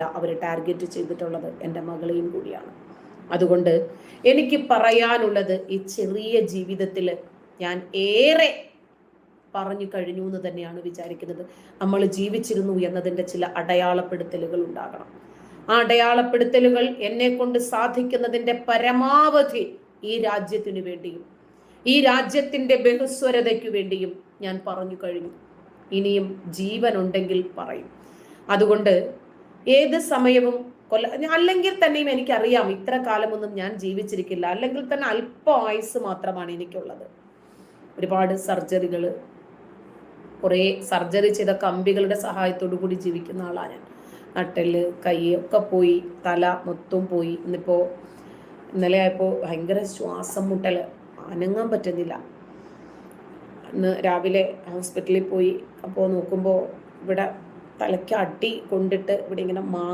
അവർ target ചെയ്തിട്ടുള്ളത് എന്റെ മകളെയും കൂടിയാണ്. അതുകൊണ്ട് എനിക്ക് പറയാനുള്ളത് ഈ ചെറിയ ജീവിതത്തിൽ ഞാൻ ഏറെ പറഞ്ഞു കഴിഞ്ഞു എന്ന് തന്നെയാണ് വിചാരിക്കുന്നത്. നമ്മൾ ജീവിച്ചിരുന്നു എന്നതിന്റെ ചില അടയാളപ്പെടുത്തലുകൾ ഉണ്ടാകണം. ആ അടയാളപ്പെടുത്തലുകൾ എന്നെ കൊണ്ട് സാധിക്കുന്നതിന്റെ പരമാവധി ഈ രാജ്യത്തിനു വേണ്ടിയും ഈ രാജ്യത്തിന്റെ ബഹുസ്വരതയ്ക്കു വേണ്ടിയും ഞാൻ പറഞ്ഞു കഴിഞ്ഞു. ഇനിയും ജീവനുണ്ടെങ്കിൽ പറയും. അതുകൊണ്ട് ഏത് സമയവും കൊല്ല അല്ലെങ്കിൽ തന്നെയും എനിക്കറിയാം ഇത്ര കാലമൊന്നും ഞാൻ ജീവിച്ചിരിക്കില്ല. അല്ലെങ്കിൽ തന്നെ അല്പ ആയുസ് മാത്രമാണ് എനിക്കുള്ളത്. ഒരുപാട് സർജറികൾ കുറേ സർജറി ചെയ്ത കമ്പികളുടെ സഹായത്തോടു കൂടി ജീവിക്കുന്ന ആളാണ് ഞാൻ. നട്ടൽ കൈ ഒക്കെ പോയി തല മൊത്തം പോയി. ഇന്നിപ്പോൾ ഇന്നലെ ആയപ്പോൾ ഭയങ്കര ശ്വാസം മുട്ടൽ അനങ്ങാൻ പറ്റുന്നില്ല. ഇന്ന് രാവിലെ ഹോസ്പിറ്റലിൽ പോയി. അപ്പോൾ നോക്കുമ്പോൾ ഇവിടെ തലയ്ക്ക് അടി കൊണ്ടിട്ട് ഇവിടെ ഇങ്ങനെ മാ